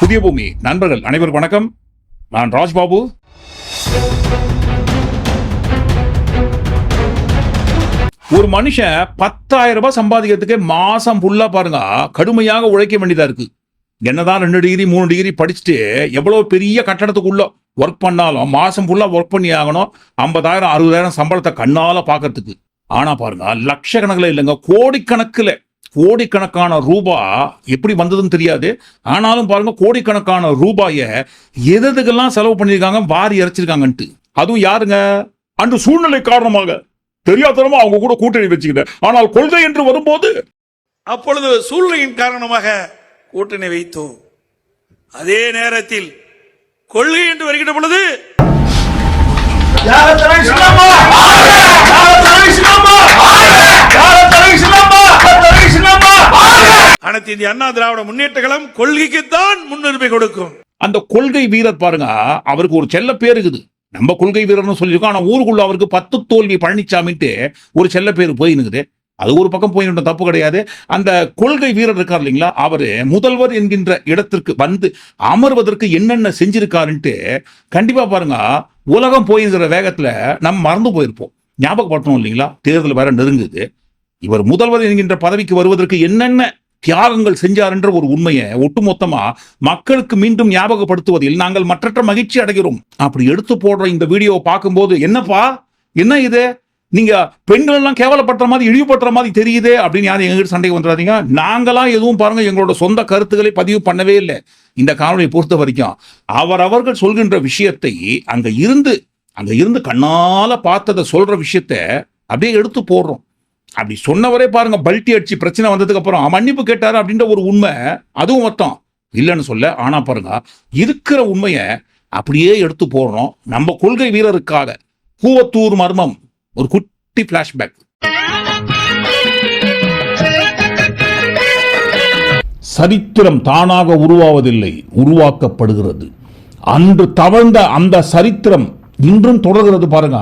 புதிய பூமி. நண்பர்கள் அனைவருக்கும் வணக்கம். நான் ராஜ்பாபு. ஒரு மனுஷன் பத்தாயிரம் ரூபாய் சம்பாதிக்கிறதுக்கே மாசம் ஃபுல்லா பாருங்க. கடுமையாக உழைக்க வேண்டியதா இருக்கு. என்னதான் ரெண்டு டிகிரி மூணு டிகிரி படிச்சுட்டு எவ்வளவு பெரிய கட்டடத்துக்குள்ள ஒர்க் பண்ணாலும் மாசம் ஃபுல்லா ஒர்க் பண்ணி ஆகணும். ஐம்பதாயிரம் அறுபதாயிரம் சம்பளத்தை கண்ணால பார்க்கறதுக்கு. ஆனா பாருங்க லட்சக்கணக்கில் இல்லைங்க கோடிக்கணக்கில். கோடிக்கணக்கான ரூபா எப்படி வந்ததுன்னு தெரியாது. ஆனாலும் பாருங்க கோடிக்கணக்கான ரூபாய எதுக்கெல்லாம் செலவு பண்ணியிருக்காங்க வாரி இறைச்சிருக்காங்கன்ட்டு. அதுவும் யாருங்க? அன்று சூழ்நிலை காரணமாக. தெரியாதனமா அவங்க கூட கூட்டணி வச்சுக்கிட்டேன். ஆனால் கொள்கை என்று வரும்போது அப்பொழுது சூழ்நிலையின் காரணமாக கூட்டணி வைத்தோம். அதே நேரத்தில் கொள்கை என்று வருகின்ற பொழுது அனைத்து இந்திய அண்ணா திராவிட முன்னேற்ற கழகம் கொள்கைக்குத்தான் முன்னுரிமை கொடுக்கும். அந்த கொள்கை வீரர் பாருங்க அவருக்கு ஒரு செல்ல பேர் இருக்குது. நம்ம கொள்கை வீரர்னு சொல்லியிருக்கோம் ஆனா ஊருக்குள்ள அவருக்கு பத்து தோல்வி பழனிசாமின்ட்டு ஒரு செல்ல பேர் போயினுக்குது அது ஒரு பக்கம் போயிட்டு தப்பு கிடையாது. அந்த கொள்கை வீரர் இருக்கார் இல்லைங்களா அவரு முதல்வர் என்கின்ற இடத்திற்கு வந்து அமர்வதற்கு என்னென்ன செஞ்சிருக்காருன்ட்டு கண்டிப்பா பாருங்க உலகம் போயிருக்கிற வேகத்துல நம்ம மறந்து போயிருப்போம். ஞாபகப்படுத்தணும் இல்லைங்களா தேர்தல் வேற நெருங்குது. இவர் முதல்வர் என்கின்ற பதவிக்கு வருவதற்கு என்னென்ன தியாகங்கள் செஞ்சார் என்ற ஒரு உண்மையை ஒட்டுமொத்தமா மக்களுக்கு மீண்டும் ஞாபகப்படுத்துவதில் நாங்கள் மற்றற்ற மகிழ்ச்சி அடைகிறோம். அப்படி எடுத்து போடுற இந்த வீடியோவை பார்க்கும்போது என்னப்பா? என்ன இது? நீங்க பெண்கள் எல்லாம் கேவலப்படுற மாதிரி இழிவுபடுற மாதிரி தெரியுது அப்படின்னு யாரும் எங்ககிட்ட சண்டைக்கு வந்துடாதீங்க. நாங்களாம் எதுவும் பாருங்க எங்களோட சொந்த கருத்துக்களை பதிவு பண்ணவே இல்லை. இந்த காணொலியை பொறுத்த வரைக்கும் அவரவர்கள் சொல்கின்ற விஷயத்தை அங்க இருந்து அங்க இருந்து கண்ணால பார்த்ததை சொல்ற விஷயத்த அப்படியே எடுத்து போடுறோம். அப்படி சொன்னவரே பாருங்க பல்ட்டி அடிச்சு பிரச்சனை வந்ததுக்கு அப்புறம் மன்னிப்பு கேட்டாரு? அப்படின்ற ஒரு உண்மை அதுவும் மொத்தம். இல்லைன்னு சொல்ல ஆனா பாருங்க இருக்கிற உண்மையை அப்படியே எடுத்து போடுறோம். நம்ம கொள்கை வீரருக்காக. கூவத்தூர் மர்மம் ஒரு குட்டி பிளாஷ்பேக் சரித்திரம் தானாக உருவாவதில்லை உருவாக்கப்படுகிறது. அன்று தவழ்ந்த அந்த சரித்திரம் இன்றும் தொடர்கிறது பாருங்க.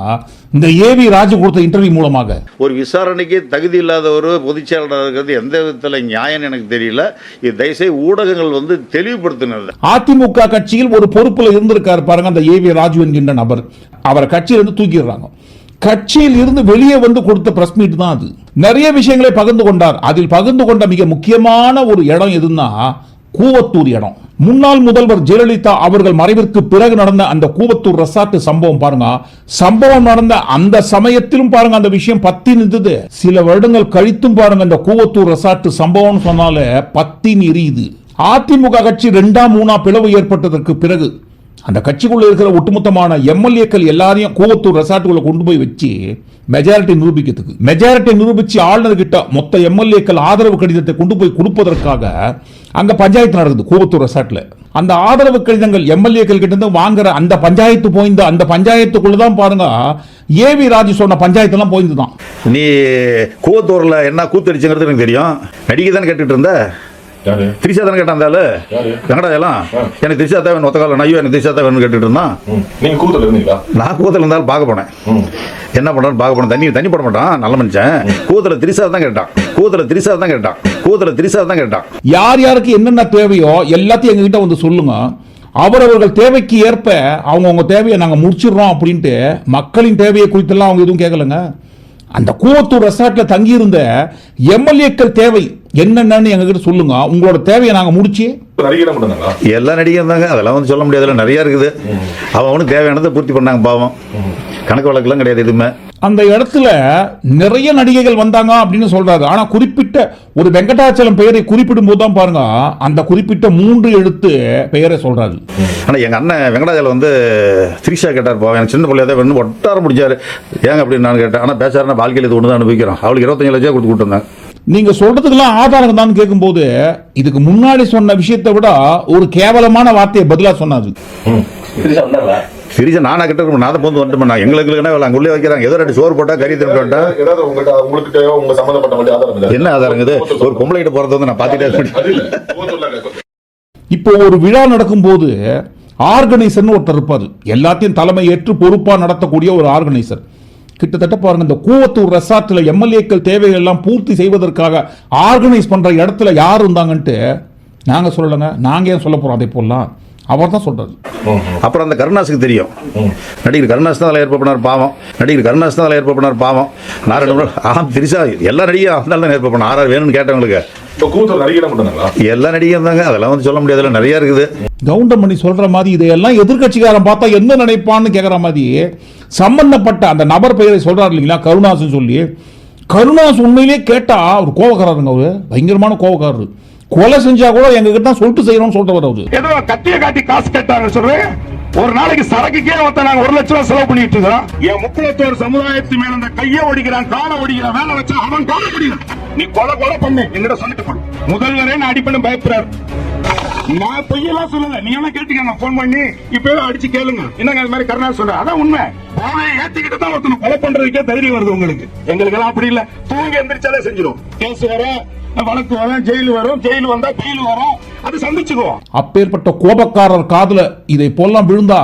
இந்த ஏவி ராஜு கொடுத்த இன்டர்வியூ மூலமாக. ஒரு விசாரணைக்கு தகுதி இல்லாத ஒரு பொதுச் செயலாளர் இருக்கிறது எந்த விதத்தில் நியாயம்னு எனக்கு தெரியல. இது தயவுசெய்து ஊடகங்கள் வந்து தெளிவுபடுத்தினது. அதிமுக கட்சியில் ஒரு பொறுப்புல இருந்திருக்காரு பாருங்க அந்த ஏவி ராஜு என்கின்ற நபர். அவரை கட்சியிலிருந்து தூக்கிடுறாங்க. கட்சியில் இருந்து வெளியே வந்து கொடுத்த பிரஸ் மீட் தான் அது. நிறைய விஷயங்களை பகிர்ந்து கொண்டார். அதில் பகிர்ந்து கொண்ட மிக முக்கியமான ஒரு இடம் எதுன்னா கூவத்தூர் இடம். முன்னாள் முதல்வர் ஜெயலலிதா அவர்கள் மறைவிற்கு பிறகு நடந்த அந்த கூவத்தூர் ரெசார்ட் சம்பவம் பாருங்க. சம்பவம் நடந்த அந்த சமயத்திலும் பாருங்க அந்த விஷயம் பத்தி நின்றது. சில வருடங்கள் கழித்தும் பாருங்க அந்த கூவத்தூர் ரெசார்ட் சம்பவம் சொன்னாலே பத்தி எரியுது அதிமுக கட்சி ரெண்டாம் மூணா பிளவு ஏற்பட்டதற்கு பிறகு அந்த கட்சிக்குள்ளே இருக்கிற ஒட்டுமொத்தமான எம்எல்ஏக்கள் எல்லாரையும் கூவத்தூர் ரெசார்ட்டுக்குள்ள கொண்டு போய் வச்சு மெஜாரிட்டி நிரூபிக்கிறதுக்கு. மெஜாரிட்டி நிரூபிச்சு ஆளுநர் கிட்ட மொத்த எம்எல்ஏக்கள் ஆதரவு கடிதத்தை கொண்டு போய் கொடுப்பதற்காக அங்க பஞ்சாயத்து நடக்குது கூவத்தூர் ரெசார்ட்ல. அந்த ஆதரவு கடிதங்கள் எம்எல்ஏக்கள் கிட்ட இருந்து வாங்குற அந்த பஞ்சாயத்து போய்ந்த அந்த பஞ்சாயத்துக்குள்ள தான் பாருங்க ஏவி ராஜு சொன்ன பஞ்சாயத்து எல்லாம் போய்ந்து தான் நீ கூவத்தூரில் என்ன கூத்தடிச்சுங்கிறது எனக்கு தெரியும். நடிகை தானே கேட்டுட்டு இருந்த? திரிசா தானே கேட்டான் ஆளு யாரு? வெங்கடாஜலம் எனக்கு திரிசா தேவன் ஒத்த காலம் ஐயோ எனக்கு திரிசா தேவன் கேட்டுட்டு இருந்தான் ம். நீங்க கூத்துல இருந்தீங்களா? நான் கூவத்தில் இருந்தாலும் பார்க்க போனேன். என்ன பண்ணுறான்னு பார்க்க போனேன். தண்ணி தண்ணி போட மாட்டான். நல்ல மனுஷன். கூவத்தில் திரிசா தான் கேட்டான். கூவத்தில் திரிசா தான் கேட்டான். கூவத்தில் திரிசா தான் கேட்டான். யார் யாருக்கு என்னென்ன தேவையோ எல்லாத்தையும் எங்ககிட்ட வந்து சொல்லுங்க. அவரவர்கள் தேவைக்கு ஏற்ப அவங்கவுங்க தேவையை நாங்கள் முடிச்சிடுறோம் அப்படின்ட்டு மக்களின் தேவையை குறித்தெல்லாம் அவங்க எதுவும் கேட்கலங்க அந்த கூவத்தூர் ரெசார்ட்ல தங்கியிருந்த எம்எல்ஏக்கள் தேவை. என்னென்னு எங்ககிட்ட சொல்லுங்க. உங்களோட தேவையை நாங்கள் முடிச்சு எல்லா நடிகரும் இருந்தாங்க அதெல்லாம் வந்து சொல்ல முடியாதுல நிறையா இருக்குது. அவன் அவனுக்கு தேவையானதை பூர்த்தி பண்ணாங்க பாவம். கணக்கு வழக்கெல்லாம் கிடையாது எதுவுமே. அந்த இடத்துல நிறைய நடிகைகள் வந்தாங்க அப்படின்னு சொல்றாரு. ஆனா குறிப்பிட்ட ஒரு வெங்கடாச்சலம் பெயரை குறிப்பிடும் போது தான் பாருங்க அந்த குறிப்பிட்ட மூன்று எழுத்து பெயரை சொல்றாரு. ஆனால் எங்கள் அண்ணன் வெங்கடாஜலம் வந்து திரிஷா கேட்டார் போவேன் எனக்கு சின்ன பிள்ளையா தான் ஒட்டார முடிச்சாரு ஏங்க அப்படின்னு நான் கேட்டேன். ஆனால் பேசாருன்னா வாழ்க்கையில் இது ஒன்று தான் அனுபவிக்கிறோம். அவளுக்கு இருபத்தஞ்சு லட்சம் கொடுத்து கொடுத்துருந்தாங்க. நீங்க சொல்றதுக்கெல்லாம் ஆதாரம் தான் கேட்கும்போது இதுக்கு முன்னாடி சொன்ன விஷயத்தை விட ஒரு கேவலமான வார்த்தையை பதிலா சொன்னாரு ம். திரிஷா வந்தாங்களா திரிஷா நானா கிட்ட நான் தான் போந்து வந்துட்டு நான் எங்களுக்கு என்ன அங்கே உள்ளே வைக்கிறாங்க. ஏதோ ரெண்டு சோறு போட்டா கறி திரும்ப உங்கள்ட்ட உங்களுக்கு உங்க ஆதாரம் என்ன ஆதாரங்குது ஒரு பொம்பளை கிட்ட போகிறது வந்து நான் பார்த்துட்டே அது. இப்போ ஒரு விழா நடக்கும்போது ஆர்கனைசர்னு ஒருத்தர் இருப்பாரு. எல்லாத்தையும் தலைமை ஏற்று பொறுப்பா நடத்தக்கூடிய ஒரு ஆர்கனைசர். கிட்டத்தட்ட பாருங்க இந்த கூவத்தூர் ரெசார்ட்ல எம்எல்ஏக்கள் தேவைகள் எல்லாம் பூர்த்தி செய்வதற்காக ஆர்கனைஸ் பண்ற இடத்துல யார் இருந்தாங்கன்ட்டு நாங்கள் சொல்லலைங்க. நாங்கள் ஏன் சொல்ல போகிறோம் அதே போலாம் அவர் தான் சொல்கிறாரு அப்புறம் அந்த கருணாஸுக்கு தெரியும். நடிகர் கருணாஸ் தான் அதில் ஏற்பாடு பண்ணார் பாவம். நடிகர் கருணாஸ் தான் அதில் ஏற்பாடு பண்ணார் பாவம். நான் ரெண்டு ஆ திரிசா எல்லா நடிகையும் அவன் தான் ஏற்பாடு பண்ண ஆறார் வேணும்னு கேட்டவங்களுக்கு. எல்லா நடிகையும் தாங்க அதெல்லாம் வந்து சொல்ல முடியாதுல நிறையா இருக்குது. கவுண்டமணி சொல்ற மாதிரி இதையெல்லாம் எதிர்க்கட்சிக்காரன் பார்த்தா என்ன நினைப்பான்னு கேட்குற மாதிரி சம்பந்தப்பட்ட அந்த நபர் பெயரை சொல்றாரு இல்லைங்களா? கருணாஸ்னு சொல்லி. கருணாஸ் உண்மையிலேயே கேட்டா அவர் கோவக்காரருங்க அவரு. பயங்கரமான கோவக்காரரு. கொலை செஞ்சா கூட எங்ககிட்ட கிட்ட சொல்லிட்டு செய்யணும்னு சொல்லிட்டு அவரு. ஏதோ கத்திய காட்டி காசு கேட்டாங்க சொல்றேன் ஒரு நாளைக்கு சரக்குக்கே ஒருத்தன் நாங்க ஒரு லட்சம் ரூபாய் செலவு பண்ணிட்டு இருக்கோம் என் முக்குளத்தோர் சமுதாயத்து மேல அந்த கைய ஒடிக்கிறான் காலை ஒடிக்கிறான் வேலை வச்சா அவன் காலை ஒடிக்கிறான் நீ கொலை கொலை பண்ணு எங்கிட்ட சொல்லிட்டு போடு. முதல்வரே நான் அடிப்பண்ணு பயப்படுறாரு. நான் பொய்யெல்லாம் சொல்லல. நீ எல்லாம் கேட்டீங்க நான் போன் பண்ணி இப்பவே அடிச்சு கேளுங்க. என்னங்க அது மாதிரி கருணா சொல்ற? அதான் உண்மை. போனை ஏத்திக்கிட்டு தான் ஒருத்தனை கொலை பண்றதுக்கே தைரியம் வருது உங்களுக்கு. எங்களுக்கு எல்லாம் அப்படி இல்ல. தூங்கி எந்திரிச்சாலே செஞ்சிடும் கேஸ் வர வழக்கு வரும் ஜெயில் வரும் ஜெயில் வந்தா ஜெயில் வரும். அது சந்திச்சுக்குவோம். அப்பேற்பட்ட கோபக்காரர் காதுல இதை போலாம் விழுந்தா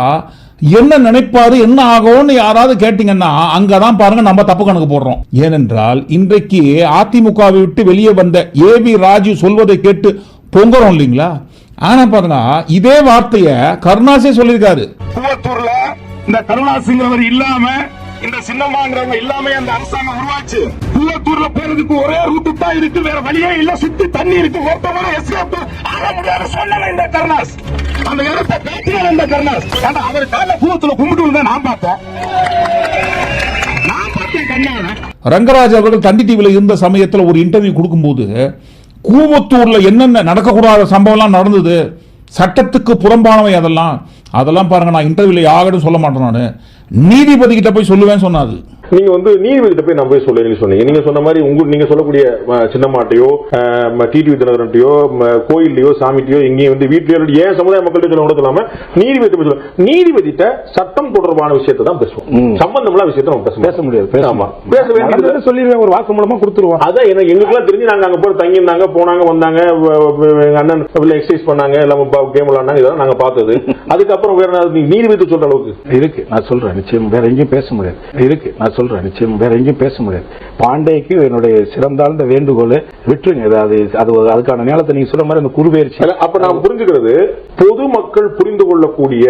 என்ன நினைப்பாரு என்ன ஆகும்னு யாராவது கேட்டீங்கன்னா அங்கதான் பாருங்க நம்ம தப்பு கணக்கு போடுறோம். ஏனென்றால் இன்றைக்கு அதிமுகவை விட்டு வெளியே வந்த ஏவி ராஜு சொல்வதை கேட்டு பொங்குறோம் இல்லைங்களா? ஆனா பாருங்க இதே வார்த்தைய கருணாசே சொல்லியிருக்காரு. கூவத்தூர்ல இந்த கருணாசிங்கிறவர் இல்லாம இந்த சின்னம்மாங்கிறவங்க இல்லாம அந்த அரசாங்கம் உருவாச்சு. கோயம்புத்தூர்ல போறதுக்கு ஒரே ரூட்டு தான் இருக்கு. வேற வழியே இல்ல. சுத்தி தண்ணி இருக்கு. ஒருத்தவங்க எஸ்கேப் ஆக முடியாது சொல்லல இந்த கருணாஸ் அந்த இடத்தை பேட்டியால இந்த கருணாஸ் ஆனா அவர் கால பூத்துல கும்பிட்டு நான் பார்த்தேன். நான் பார்த்தேன் கண்ணால ரங்கராஜ் அவர்கள் தண்டி டிவியில் இருந்த சமயத்தில் ஒரு இன்டர்வியூ கொடுக்கும்போது கூவத்தூர்ல என்னென்ன நடக்கக்கூடாத சம்பவம்லாம் நடந்தது சட்டத்துக்கு புறம்பானவை அதெல்லாம் அதெல்லாம் பாருங்க நான் இன்டர்வியூல யாரும் சொல்ல மாட்டேன் நான். நீதிபதி கிட்ட போய் சொல்லுவேன் சொன்னாது நீங்க வந்து நீதிபதிட்ட போய் நான் போய் சொல்லுங்கன்னு சொன்னீங்க. நீங்க சொன்ன மாதிரி உங்க நீங்க சொல்லக்கூடிய அஹ், சின்னம்மாட்டையோ டிடிவி தினகரன்ட்டையோ கோயில்லையோ சாமிட்டையோ எங்கேயும் வந்து வீட்லயோ ஏன் சமுதாய மக்கள்கிட்ட சொல்ல கூட சொல்லாம நீதிபதி போய் சொல்லுங்க நீதிபதிட்ட சட்டம் தொடர்பான விஷயத்தை தான் பேசுவோம். சம்பந்தமுள்ள விஷயத்தை நம்ம பேச பேச முடியாது ஆமா. பேச வேண்டியது சொல்லிடுவேன் ஒரு வாக்கு மூலமா கொடுத்துருவோம். அதான் எனக்கு எங்களுக்குலாம் தெரிஞ்சு நாங்க அங்க போய் தங்கி இருந்தாங்க போனாங்க வந்தாங்க எங்க அண்ணன் எக்ஸசைஸ் பண்ணாங்க எல்லாம் கேம் விளாண்டாங்க இதெல்லாம் நாங்க பார்த்தது. அதுக்கப்புறம் வேற நீதிபதி சொல்ற அளவுக்கு. இருக்கு நான் சொல்றேன் நிச்சயம். வேற எங்கேயும் பேச முடியாது. இருக்கு நான் சொல்றேன் நிச்சயம் வேற எங்கேயும் பேச முடியாது. பாண்டேக்கு என்னுடைய சிறந்தாழ்ந்த வேண்டுகோள் விட்டுருங்க. இது அது அதுக்கான நேரத்தை நீங்க சொல்ற மாதிரி அந்த குருபெயர்ச்சி அல்ல, அப்ப நாம் புரிஞ்சுக்கிறது பொதுமக்கள் புரிந்து கொள்ளக்கூடிய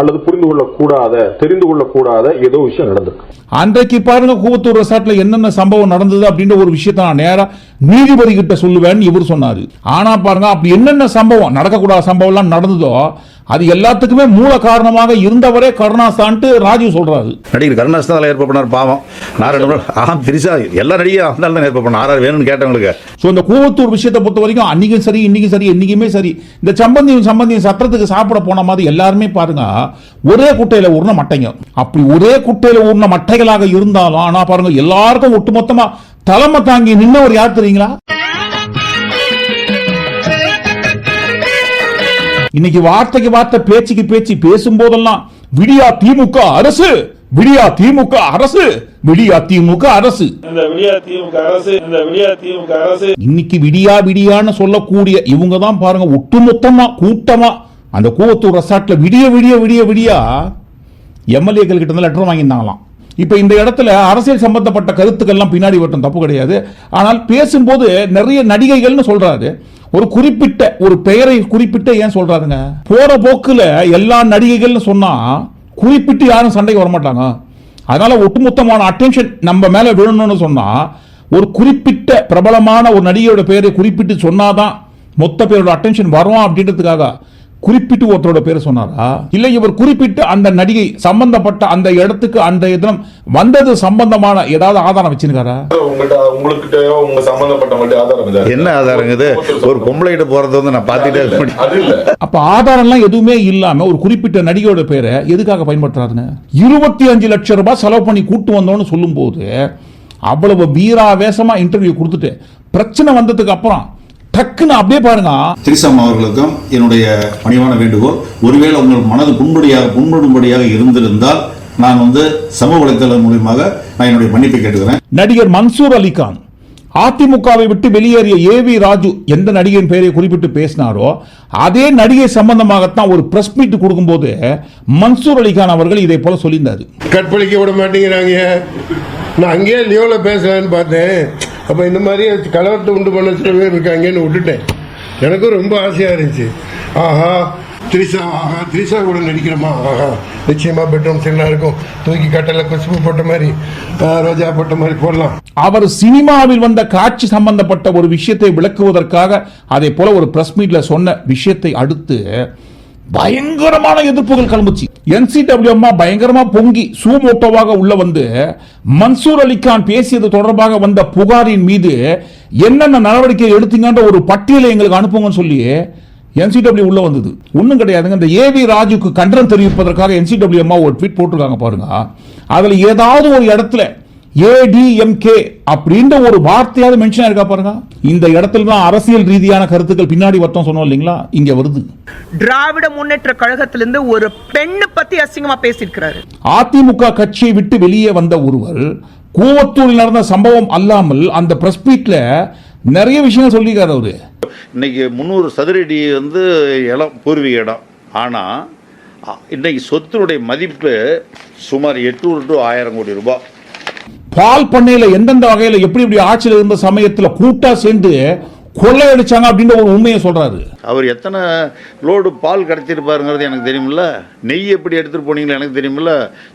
அல்லது புரிந்து கொள்ளக்கூடாத தெரிந்து கொள்ளக்கூடாத ஏதோ விஷயம் நடந்திருக்கு. அன்றைக்கு பாருங்க கூவத்தூர் ரெசார்ட்ல என்னென்ன சம்பவம் நடந்தது அப்படின்ற ஒரு விஷயத்தை நான் நேரா நீதிபதி கிட்ட சொல்லுவேன்னு இவர் சொன்னாரு. ஆனா பாருங்க அப்படி என்னென்ன சம்பவம் நடக்கக்கூடாத சம்பவம்லாம் நடந்ததோ அது எல்லாத்துக்குமே மூல காரணமாக இருந்தவரே கருணாசான்ட்டு ராஜு சொல்றாரு. நடிகர் கருணாஸ் தான் ஏற்பாடு பண்ணார் பாவம். ஆ திரிசா எல்லா நடிகையும் அவன் தான் ஏற்பாடு பண்ண ஆறார் வேணும்னு கேட்டவங்களுக்கு ஸோ இந்த கூவத்தூர் விஷயத்தை பொறுத்த வரைக்கும் அன்னைக்கும் சரி இன்னைக்கும் சரி என்னைக்குமே சரி. இந்த சம்பந்தியும் சம்பந்தியும் சத்திரத்துக்கு சாப்பிட போன மாதிரி எல்லாருமே பாருங்க ஒரே குட்டையில ஊர்ன மட்டைங்க. அப்படி ஒரே குட்டையில ஊர்ன மட்டைகளாக இருந்தாலும் ஆனா பாருங்க எல்லாருக்கும் ஒட்டுமொத்தமா தலைமை தாங்கி நின்னவர் யார் தெரியுங்களா? இன்னைக்கு வார்த்தைக்கு வார்த்தை பேச்சுக்கு பேச்சு பேசும்போதெல்லாம் விடியா திமுக அரசு விடியா திமுக அரசு விடியா திமுக அரசு. இந்த விடியா திமுக அரசு இந்த விடியா திமுக அரசு. இன்னைக்கு விடியா விடியான்னு சொல்லக்கூடிய இவங்க தான் பாருங்க ஒட்டுமொத்தமா கூட்டமா அந்த கூவத்தூர் ரெசார்ட்ல விடிய விடிய விடிய விடியா எம்எல்ஏக்கள் கிட்ட இருந்து லெட்டர் வாங்கியிருந்தாங்களாம். இப்போ இந்த இடத்துல அரசியல் சம்பந்தப்பட்ட கருத்துக்கள்லாம் பின்னாடி வரட்டும் தப்பு கிடையாது. ஆனால் பேசும்போது நிறைய நடிகைகள்னு சொல்றாரு. ஒரு குறிப்பிட்ட ஒரு பெயரை குறிப்பிட்ட ஏன் சொல்றாருங்க? போற போக்குல எல்லா நடிகைகள்னு சொன்னா குறிப்பிட்டு யாரும் சண்டைக்கு வரமாட்டாங்க. அதனால ஒட்டுமொத்தமான அட்டென்ஷன் நம்ம மேல விழணும்னு சொன்னா ஒரு குறிப்பிட்ட பிரபலமான ஒரு நடிகையோட பெயரை குறிப்பிட்டு சொன்னாதான் மொத்த பேரோட அட்டென்ஷன் வரும் அப்படின்றதுக்காக குறிப்பிட்டு ஒருத்தரோட பேரை சொன்னாரா? இல்ல இவர் குறிப்பிட்டு அந்த நடிகை சம்பந்தப்பட்ட அந்த இடத்துக்கு அந்த இடம் வந்தது சம்பந்தமான ஏதாவது ஆதாரம் வச்சிருக்காரா? உங்க சம்பந்தப்பட்டவங்கள்ட்ட ஆதாரம் என்ன ஆதாரங்குது ஒரு பொம்பளை கிட்ட போறது வந்து நான் பார்த்துட்டே இருக்க முடியும். அது இல்ல. அப்ப ஆதாரம்லாம் எதுவுமே இல்லாம ஒரு குறிப்பிட்ட நடிகையோட பேரை எதுக்காக பயன்படுத்துறாருங்க? இருபத்தி அஞ்சு லட்சம் ரூபாய் செலவு பண்ணி கூட்டு வந்தோம்னு சொல்லும்போது அவ்வளவு வீராவேசமா இன்டர்வியூ கொடுத்துட்டு பிரச்சனை வந்ததுக்கு அப்புறம் டக்குன்னு அப்படியே பாருங்க. திரிசம் அவர்களுக்கும் என்னுடைய பணிவான வேண்டுகோள் ஒருவேளை உங்கள் மனது புண்படியாக புண்படும்படியாக இருந்திருந்தால் நான் வந்து சமூக வலைத்தளம் மூலியமாக நான் என்னுடைய மன்னிப்பை கேட்டுக்கிறேன். நடிகர் மன்சூர் அலிகான் அதிமுகவை விட்டு வெளியேறிய ஏவி ராஜு எந்த நடிகையின் பெயரை குறிப்பிட்டு பேசினாரோ அதே நடிகை சம்பந்தமாகத்தான் ஒரு பிரஸ் மீட் கொடுக்கும்போது மன்சூர் அலிகான் அவர்கள் இதை போல சொல்லியிருந்தாரு. கற்பழிக்க விட மாட்டேங்கிறாங்க. நான் அங்கேயே லியோவில் பேசலான்னு பார்த்தேன். அப்போ இந்த மாதிரி கலவரத்தை உண்டு பண்ண சில பேர் இருக்காங்கன்னு விட்டுட்டேன். எனக்கும் ரொம்ப ஆசையாக இருந்துச்சு. ஆஹா திரிசா ஆஹா திரிசா கூட நடிக்கிறோமா ஆஹா நிச்சயமா பெட்ரூம் சீனாக இருக்கும். தூக்கி கட்டல குஷ்பு போட்ட மாதிரி ரோஜா போட்ட மாதிரி போடலாம். அவர் சினிமாவில் வந்த காட்சி சம்பந்தப்பட்ட ஒரு விஷயத்தை விளக்குவதற்காக அதே போல ஒரு பிரஸ் மீட்ல சொன்ன விஷயத்தை அடுத்து பயங்கரமான எதிர்ப்புகள் கிளம்புச்சு. என்சிடபிள்யூ அம்மா பயங்கரமா பொங்கி சூமோட்டோவாக உள்ள வந்து மன்சூர் அலிகான் பேசியது தொடர்பாக வந்த புகாரின் மீது என்னென்ன நடவடிக்கை எடுத்தீங்கன்ற ஒரு பட்டியலை எங்களுக்கு அனுப்புங்கன்னு சொல்லி என்சிடபிள்யூ உள்ள வந்தது. ஒன்றும் கிடையாதுங்க. இந்த ஏவி ராஜுக்கு கண்டனம் தெரிவிப்பதற்காக என்சிடபிள்யூ அம்மா ஒரு ட்வீட் போட்டிருக்காங்க பாருங்க. அதில் ஏதாவது ஒரு இடத்துல ஏடிஎம்கே அப்படின்ற ஒரு வார்த்தையாவது மென்ஷன் இருக்கா பாருங்க. இந்த இடத்துல தான் அரசியல் ரீதியான கருத்துக்கள் பின்னாடி வர்த்தம் சொன்னோம் இல்லைங்களா? இங்க வருது. திராவிட முன்னேற்ற கழகத்திலிருந்து ஒரு பெண்ணு பத்தி அசிங்கமா பேசியிருக்கிறாரு. அதிமுக கட்சியை விட்டு வெளியே வந்த ஒருவர் கூவத்தூரில் நடந்த சம்பவம் அல்லாமல் அந்த பிரஸ் மீட்ல நிறைய விஷயங்கள் சொல்லியிருக்காரு அவரு. இன்னைக்கு முந்நூறு சதுரடி வந்து இடம் பூர்வீக இடம். ஆனால் இன்னைக்கு சொத்தினுடைய மதிப்பு சுமார் எட்நூறு டு ஆயிரம் கோடி ரூபாய். பால் பண்ணையில எந்தெந்த வகையில எப்படி எப்படி ஆட்சியில் இருந்த சமயத்துல கூட்டா சேர்ந்து கொள்ளையடிச்சாங்க அப்படின்ற ஒரு உண்மையை சொல்றாரு. அவர் எத்தனை லோடு பால் கடத்திருப்பாருங்கிறது எனக்கு தெரியுமில்ல. நெய் எப்படி எடுத்துகிட்டு போனீங்களோ எனக்கு தெரியுமில்ல.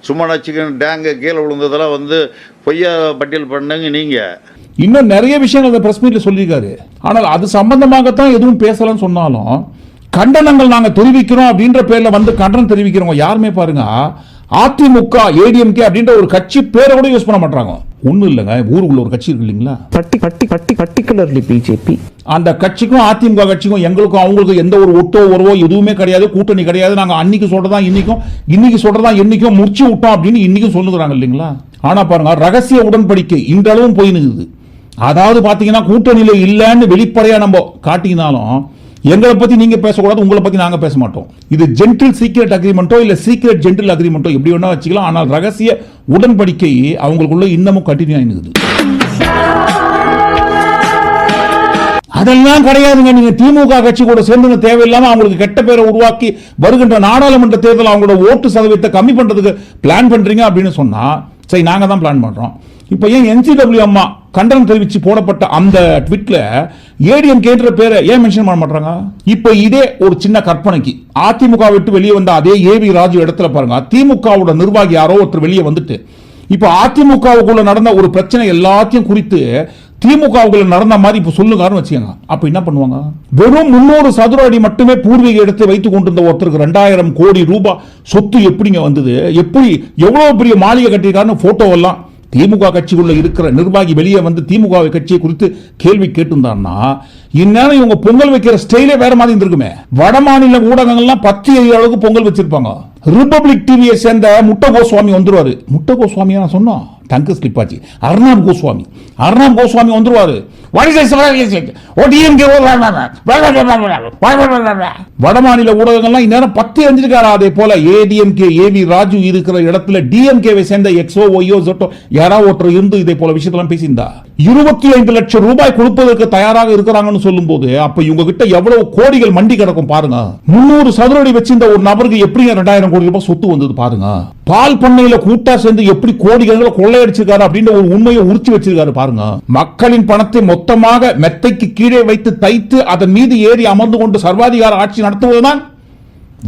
சும்மா சிக்கன் டேங்கு கீழே விழுந்ததெல்லாம் வந்து பொய்யா பட்டியல் பண்ணுங்க நீங்கள் இன்னும் நிறைய விஷயங்கள் அந்த பிரஸ் மீட்ல சொல்லியிருக்காரு. ஆனால் அது சம்பந்தமாகத்தான் எதுவும் பேசலன்னு சொன்னாலும் கண்டனங்கள் நாங்க தெரிவிக்கிறோம் அப்படின்ற பேர்ல வந்து கண்டனம் தெரிவிக்கிறவங்க யாருமே பாருங்க அதிமுக ஏடிஎம்கே அப்படின்ற ஒரு கட்சி பேரை கூட யூஸ் பண்ண மாட்டாங்க ஒண்ணும் இல்லைங்க. ஊருக்குள்ள ஒரு கட்சி இருக்கு இல்லைங்களா? பட்டி பட்டி பட்டி பர்டிகுலர்லி பிஜேபி அந்த கட்சிக்கும் அதிமுக கட்சிக்கும் எங்களுக்கும் அவங்களுக்கும் எந்த ஒரு ஒட்டோ உறவோ எதுவுமே கிடையாது. கூட்டணி கிடையாது. நாங்க அன்னைக்கு சொல்றதா இன்னைக்கும். இன்னைக்கு சொல்றதா என்னைக்கும் முடிச்சு விட்டோம் அப்படின்னு இன்னைக்கும் சொல்லுகிறாங்க இல்லைங்களா? ஆனா பாருங்க ரகசிய உடன்படிக்கை இன்றளவும் போய் நிக்குது. அதாவது பாத்தீங்கன்னா கூட்டணியில இல்லைன்னு வெளிப்படையா நம்ம காட்டினாலும் எங்களை பத்தி நீங்க பேசக்கூடாது உங்களை பத்தி நாங்க பேச மாட்டோம். இது ஜென்டில் சீக்ரெட் அக்ரிமெண்ட்டோ இல்ல சீக்ரெட் ஜென்டில் அக்ரிமெண்ட்டோ எப்படி வேணா வச்சுக்கலாம். ஆனால் ரகசிய உடன்படிக்கை அவங்களுக்குள்ள இன்னமும் கண்டினியூ ஆகினுக்குது அதெல்லாம் கிடையாதுங்க. நீங்க திமுக கட்சி கூட சேர்ந்து தேவையில்லாம அவங்களுக்கு கெட்ட பேரை உருவாக்கி வருகின்ற நாடாளுமன்ற தேர்தல் அவங்களோட ஓட்டு சதவீதத்தை கம்மி பண்றதுக்கு பிளான் பண்றீங்க அப்படின்னு சொன்னா சரி நாங்க தான் பிளான் பண்றோம். இப்போ ஏன் என்சிடபிள்யூ அம்மா கண்டனம் தெரிவித்து போடப்பட்ட அந்த ட்விட்டில் ஏடிஎம் கேன்ற பேரை ஏன் மென்ஷன் பண்ண மாட்டாங்க இப்போ இதே ஒரு சின்ன கற்பனைக்கு. அதிமுக விட்டு வெளியே வந்த அதே ஏவி ராஜு இடத்துல பாருங்க. திமுகவோட நிர்வாகி யாரோ ஒருத்தர் வெளியே வந்துட்டு இப்போ அதிமுகவுக்குள்ள நடந்த ஒரு பிரச்சனை எல்லாத்தையும் குறித்து திமுகவுக்குள்ள நடந்த மாதிரி இப்போ சொல்லுங்கன்னு வச்சுக்கோங்க. அப்போ என்ன பண்ணுவாங்க? வெறும் முன்னூறு சதுர அடி மட்டுமே பூர்வீக இடத்தை வைத்துக் கொண்டிருந்த ஒருத்தருக்கு ரெண்டாயிரம் கோடி ரூபாய் சொத்து எப்படிங்க வந்தது? எப்படி எவ்வளோ பெரிய மாளிகை கட்டியிருக்காருன்னு ஃபோட்டோவெல்லாம் எல்லாம் திமுக கட்சிக்குள்ள இருக்கிற நிர்வாகி வெளியே வந்து திமுக கட்சியை குறித்து கேள்வி கேட்டிருந்தான்னா இந்நேரம் இவங்க பொங்கல் வைக்கிற ஸ்டைலே வேற மாதிரி இருந்திருக்குமே. வட மாநில ஊடகங்கள்லாம் பத்து எரிய அளவுக்கு பொங்கல் வச்சிருப்பாங்க. ரிபப்ளிக் டிவியை சேர்ந்த முட்டகோஸ்வாமி வந்துருவாரு. முட்டை நான் சொன்னோம் டங்கு ஸ்லிப் ஆச்சு. அர்ணாம் கோஸ்வாமி. அர்ணாம் கோஸ்வாமி வந்துருவார். Oh, வடமாநில ஊடகங்கள்லாம் இந்நேரம் பத்து எஞ்சிருக்காரு அதே போல? ஏடிஎம்கே ஏவி ராஜு இருக்கிற இடத்துல டிஎம்கேவை சேர்ந்த எக்ஸோ ஒய்யோ ஜொட்டோ யாராவது ஒருத்தர் இருந்து இதே போல விஷயத்தெல்லாம் பேசியிருந்தா? இருபத்தி ஐந்து லட்சம் ரூபாய் கொடுப்பதற்கு தயாராக இருக்கிறாங்கன்னு சொல்லும் போது அப்ப இவங்க கிட்ட எவ்வளவு கோடிகள் மண்டி கிடக்கும் பாருங்க. முன்னூறு சதுரடி வச்சிருந்த ஒரு நபருக்கு எப்படி ரெண்டாயிரம் கோடி ரூபாய் சொத்து வந்தது பாருங்க. பால் பண்ணையில கூட்டா சேர்ந்து எப்படி கோடிகளை கொள்ளையடிச்சிருக்காரு அப்படின்ற ஒரு உண்மையை உரிச்சு வச்சிருக்காரு பாருங்க. மக்களின் பணத்தை மொத்தமாக மெத்தைக்கு கீழே வைத்து தைத்து அதன் மீது ஏறி அமர்ந்து கொண்டு சர்வாதிகார ஆட்சி நடத்துவதுதான்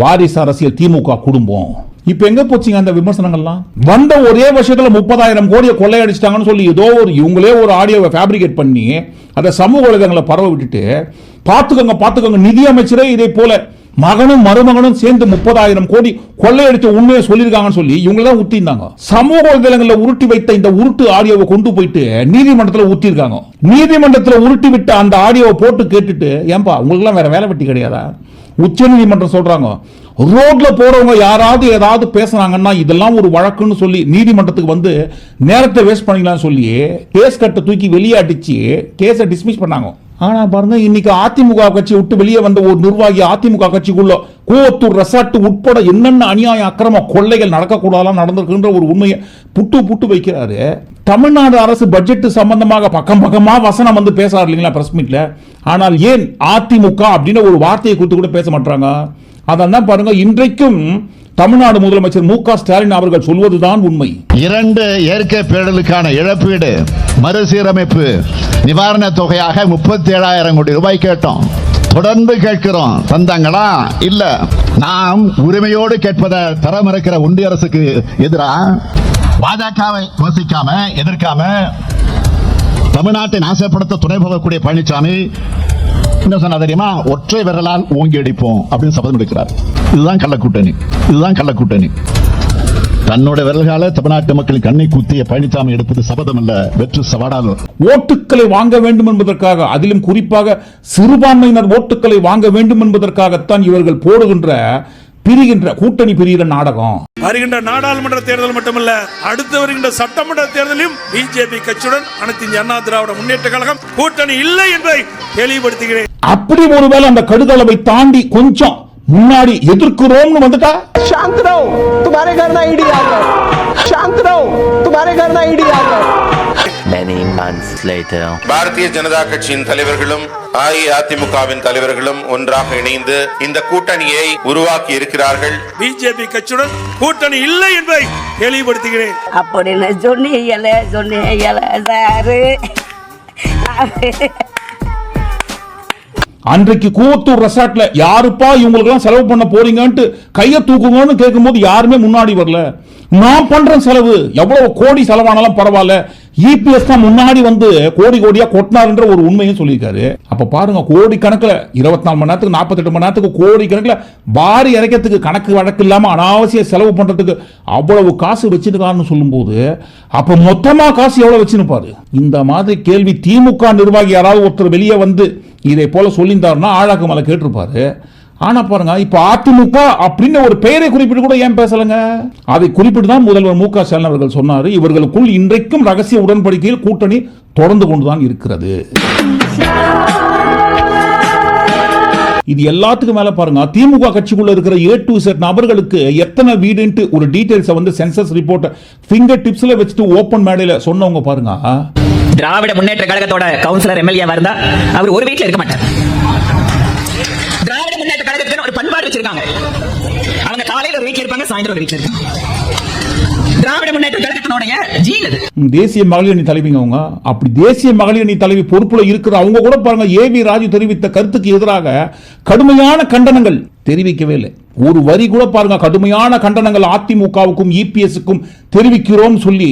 வாரிசு அரசியல் திமுக குடும்பம். இப்ப எங்க போச்சுங்க அந்த விமர்சனங்கள்லாம்? வந்த ஒரே வருஷத்துல முப்பதாயிரம் கோடியை கொள்ளையடிச்சிட்டாங்கன்னு சொல்லி ஏதோ ஒரு இவங்களே ஒரு ஆடியோவை ஃபேப்ரிகேட் பண்ணி அதை சமூக வலைதளங்களை பரவ விட்டுட்டு பாத்துக்கோங்க பாத்துக்கோங்க நிதி அமைச்சரே இதே போல மகனும் மருமகனும் சேர்ந்து முப்பதாயிரம் கோடி கொள்ளையடிச்ச உண்மையை சொல்லியிருக்காங்கன்னு சொல்லி இவங்க தான் ஊத்திருந்தாங்க சமூக வலைதளங்களில் உருட்டி வைத்த இந்த உருட்டு ஆடியோவை கொண்டு போயிட்டு நீதிமன்றத்தில் ஊத்திருக்காங்க நீதிமன்றத்தில் உருட்டி விட்ட அந்த ஆடியோவை போட்டு கேட்டுட்டு ஏன்பா உங்களுக்குலாம் வேற வேலை வெட்டி கிடையாதா? உச்ச நீதிமன்றம் சொல்றாங்க ரோட்ல போறவங்க யாராவது ஏதாவது பேசுனாங்கன்னா இதெல்லாம் ஒரு வழக்குன்னு சொல்லி நீதிமன்றத்துக்கு வந்து நேரத்தை வேஸ்ட் பண்ணிக்கலாம்னு சொல்லி கேஸ் கட்டை தூக்கி வெளியே அடிச்சு கேஸை டிஸ்மிஸ் பண்ணாங்க. ஆனா பாருங்க இன்னைக்கு அதிமுக கட்சி விட்டு வெளியே வந்த ஒரு நிர்வாகி அதிமுக கட்சிக்குள்ள கோவத்தூர் ரெசார்ட் உட்பட என்னென்ன அநியாய அக்கிரம கொள்ளைகள் நடக்கக்கூடாதான் நடந்திருக்குன்ற ஒரு உண்மையை புட்டு புட்டு வைக்கிறாரு. தமிழ்நாடு அரசு பட்ஜெட் சம்பந்தமாக பக்கம் பக்கமாக வசனம் வந்து பேசாரு இல்லைங்களா பிரஸ் மீட்ல ஆனால் ஏன் அதிமுக அப்படின்னு ஒரு வார்த்தையை குறித்து கூட பேச மாட்டாங்க அதான் பாருங்க இன்றைக்கும் தமிழ்நாடு முதலமைச்சர் மு க ஸ்டாலின் அவர்கள் சொல்வதுதான் உண்மை. இரண்டு இயற்கை பேரலுக்கான இழப்பீடு மறுசீரமைப்பு நிவாரண தொகையாக முப்பத்தி ஏழாயிரம் கோடி ரூபாய் கேட்டோம். தொடர்ந்து கேட்கிறோம் தந்தாங்களா? இல்ல. நாம் உரிமையோடு கேட்பதை தர மறுக்கிற ஒன்றிய அரசுக்கு எதிராக பாஜகவை யோசிக்காம எதிர்க்காம தமிழ்நாட்டை நாசப்படுத்த துணை போகக்கூடிய பழனிசாமி என்ன சொன்னா தெரியுமா? ஒற்றை விரலால் ஓங்கி அடிப்போம் அப்படின்னு சபதம் எடுக்கிறார். இதுதான் கள்ளக்கூட்டணி. இதுதான் கள்ளக்கூட்டணி. தன்னோட விரல்கால தமிழ்நாட்டு மக்கள் கண்ணை குத்திய பழனிசாமி எடுப்பது சபதம் அல்ல வெற்று சவாடாலும் ஓட்டுக்களை வாங்க வேண்டும் என்பதற்காக அதிலும் குறிப்பாக சிறுபான்மையினர் ஓட்டுக்களை வாங்க வேண்டும் என்பதற்காகத்தான் இவர்கள் போடுகின்ற பிரிகின்ற கூட்டணி பிரிகிற நாடகம். வருகின்ற நாடாளுமன்ற தேர்தல் மட்டுமல்ல அடுத்து வருகின்ற சட்டமன்ற தேர்தலையும் பிஜேபி கட்சியுடன் அனைத்து அண்ணா திராவிட முன்னேற்ற கழகம் கூட்டணி இல்லை என்பதை தெளிவுபடுத்துகிறேன். அப்படி ஒருவேளை அந்த கடுதளவை தாண்டி கொஞ்சம் முன்னாடி எதிர்க்கிறோம்னு வந்துட்டா? சாந்தராவ் துமாரே கர்னா ஐடியா சாந்தராவ் துமாரே கர்னா idea months later. Bharatiya Janata கட்சியின் தலைவர்களும் அஇஅதிமுகவின் தலைவர்களும் ஒன்றாக இணைந்து இந்த கூட்டணியை உருவாக்கி இருக்கிறார்கள். பிஜேபி கட்சியுடன் கூட்டணி இல்லை என்பதை தெளிவுபடுத்துகிறேன். அப்படின்னு சொன்னீங்களே சொன்னீங்களே சாரு. அன்றைக்கு கூவத்தூர் ரெசார்ட்ல யாருப்பா இவங்களுக்கெல்லாம் செலவு பண்ண போறீங்கன்ட்டு கையை தூக்குங்கன்னு கேட்கும்போது யாருமே முன்னாடி வரல. நான் பண்றேன் செலவு எவ்வளவு கோடி செலவானாலும் பரவாயில்ல. இபிஎஸ் தான் முன்னாடி வந்து கோடி கோடியா கொட்டினாருன்ற ஒரு உண்மையும் சொல்லியிருக்காரு. அப்ப பாருங்க கோடி கணக்குல இருபத்தி நாலு மணி நேரத்துக்கு நாற்பத்தெட்டு மணி நேரத்துக்கு கோடி கணக்குல பாரி இறக்கிறதுக்கு கணக்கு வழக்கு இல்லாம அனாவசிய செலவு பண்றதுக்கு அவ்வளவு காசு வச்சிருக்காருன்னு சொல்லும்போது அப்ப மொத்தமா காசு எவ்வளவு வச்சிருப்பாரு? இந்த மாதிரி கேள்வி திமுக நிர்வாகி யாராவது ஒருத்தர் வெளியே வந்து இதை போல சொல்லியிருந்தாருன்னா ஆழாக்கு மலை கேட்டிருப்பாரு. ஆனா பாருங்க இப்ப அதிமுக அப்படின்னு ஒரு பெயரை குறிப்பிட்டு கூட ஏன் பேசலங்க? அதை குறிப்பிட்டு தான் முதல்வர் மு க ஸ்டாலின் அவர்கள் சொன்னாரு இவர்களுக்குள் இன்றைக்கும் ரகசிய உடன்படிக்கையில் கூட்டணி தொடர்ந்து கொண்டுதான் இருக்கிறது. இது எல்லாத்துக்கும் மேல பாருங்க திமுக கட்சிக்குள்ள இருக்கிற ஏ டு செட் நபர்களுக்கு எத்தனை வீடுன்ட்டு ஒரு டீடைல்ஸை வந்து சென்சஸ் ரிப்போர்ட்டை ஃபிங்கர் டிப்ஸ்ல வச்சுட்டு ஓப்பன் மேடையில் சொன்னவங்க பாருங்க. திராவிட முன்னேற்ற கழகத்தோட கவுன்சிலர் எம்எல்ஏ இருந்தா அவர் ஒரு வீட்டில் இருக்க மாட்டார். திராவிட முன்னேற்ற கழகத்துக்கு ஒரு பண்பாடு வச்சிருக்காங்க. அவங்க காலையில் ஒரு வீட்டில் இருப்பாங்க சாயந்தரம் ஒரு வீட்டில் இருப்பாங்க. திராவிட முன்னேற்ற கழகத்தினுடைய ஜீன் தேசிய மகளிர் அணி தலைவிங்க அவங்க. அப்படி தேசிய மகளிர் அணி தலைவி பொறுப்புல இருக்கிற அவங்க கூட பாருங்க ஏ வி ராஜு தெரிவித்த கருத்துக்கு எதிராக கடுமையான கண்டனங்கள் தெரிவிக்கவே இல்லை. ஒரு வரி கூட பாருங்க கடுமையான கண்டனங்கள் அதிமுகவுக்கும் இபிஎஸ்க்கும் தெரிவிக்கிறோம் சொல்லி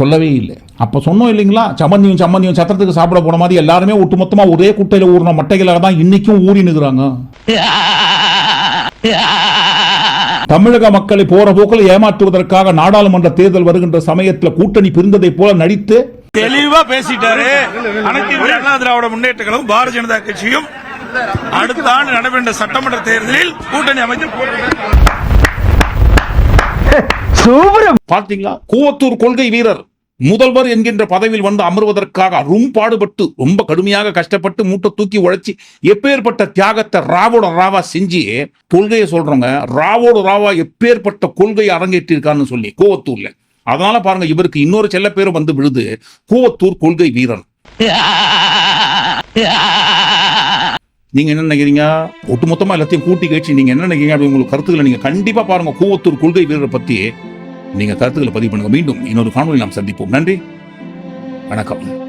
சொல்லவே இல்லை. அப்ப சொன்னோம் இல்லைங்களா? சம்மந்தியும் சம்மந்தியும் சத்திரத்துக்கு சாப்பிட போன மாதிரி எல்லாருமே ஒட்டுமொத்தமா ஒரே குட்டையில ஊறின மட்டைகளாக தான் இன்னைக்கும் ஊறி நிற்கிறாங்க தமிழக மக்களை போற போக்கில் ஏமாற்றுவதற்காக நாடாளுமன்ற தேர்தல் வருகின்ற சமயத்தில் கூட்டணி பிரிந்ததை போல நடித்து தெளிவா பேசிட்டாரு. அனைத்து அண்ணா திராவிட முன்னேற்ற கழகம் பாரதிய ஜனதா கட்சியும் அடுத்த ஆண்டு நடைபெற்ற சட்டமன்ற தேர்தலில் கூட்டணி அமைத்து பார்த்தீங்களா கூவத்தூர் கொள்கை வீரர். முதல்வர் என்கின்ற பதவியில் வந்து அமர்வதற்காக ரொம்ப பாடுபட்டு ரொம்ப கடுமையாக கஷ்டப்பட்டு மூட்டை தூக்கி உழைச்சி எப்பேற்பட்ட தியாகத்தை ராவோட ராவா செஞ்சு கொள்கையை சொல்றவங்க ராவோட ராவா எப்பேற்பட்ட கொள்கையை அரங்கேற்றிருக்கான்னு சொல்லி கோவத்தூர்ல. அதனால பாருங்க இவருக்கு இன்னொரு செல்ல பேரும் வந்து விழுது. கோவத்தூர் கொள்கை வீரன் நீங்க என்ன நினைக்கிறீங்க? ஒட்டுமொத்தமா எல்லாத்தையும் கூட்டி கழிச்சு நீங்க என்ன நினைக்கிறீங்க? அப்படி உங்களுக்கு கருத்துக்களை நீங்க கண்டிப்பா பாருங்க கூவத்தூர் கொள்கை வீரரை பத்தி. நீங்கள் கருத்துக்களை பதிவு பண்ணுங்க மீண்டும் இன்னொரு காணொலி நாம் சந்திப்போம். நன்றி. வணக்கம்.